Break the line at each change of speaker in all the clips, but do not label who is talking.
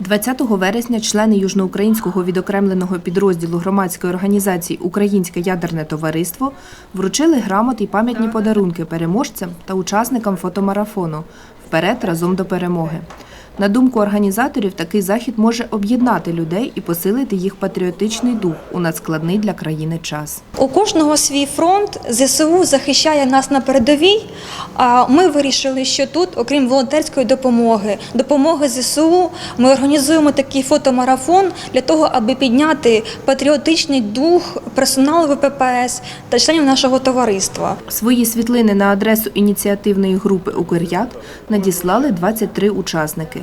20 вересня члени южноукраїнського відокремленого підрозділу громадської організації Українське ядерне товариство вручили грамоти і пам'ятні подарунки переможцям та учасникам фотомарафону Вперед разом до перемоги. На думку організаторів, такий захід може об'єднати людей і посилити їх патріотичний дух у надскладний для країни час.
У кожного свій фронт ЗСУ захищає нас на передовій. А ми вирішили, що тут, окрім волонтерської допомоги, допомоги ЗСУ, ми організуємо такий фотомарафон для того, аби підняти патріотичний дух персоналу ВППС та членів нашого товариства.
Свої світлини на адресу ініціативної групи «Укрят» надіслали 23 учасники.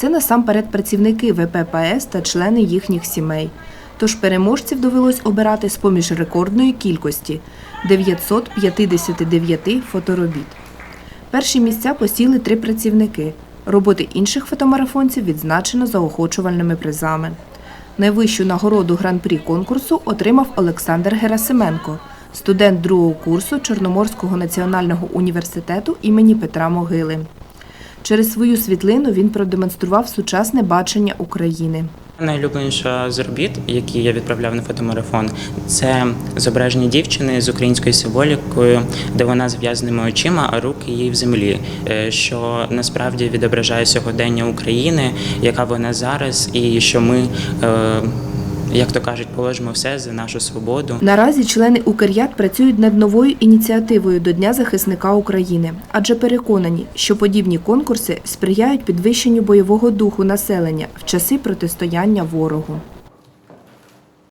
Це насамперед працівники ВППС та члени їхніх сімей. Тож переможців довелось обирати з-поміж рекордної кількості – 959 фоторобіт. Перші місця посіли три працівники. Роботи інших фотомарафонців відзначено заохочувальними призами. Найвищу нагороду гран-прі конкурсу отримав Олександр Герасименко, студент другого курсу Чорноморського національного університету імені Петра Могили. Через свою світлину він продемонстрував сучасне бачення України.
Найулюбленіша з робіт, які я відправляв на фотомарафон, це зображення дівчини з українською символікою, де вона зв'язаними очима, а руки її в землі, е, що насправді відображає сьогодення України, яка вона зараз, і що ми, е, як то кажуть, положимо все за нашу свободу.
Наразі члени Укрят працюють над новою ініціативою до Дня захисника України, адже переконані, що подібні конкурси сприяють підвищенню бойового духу населення в часи протистояння ворогу.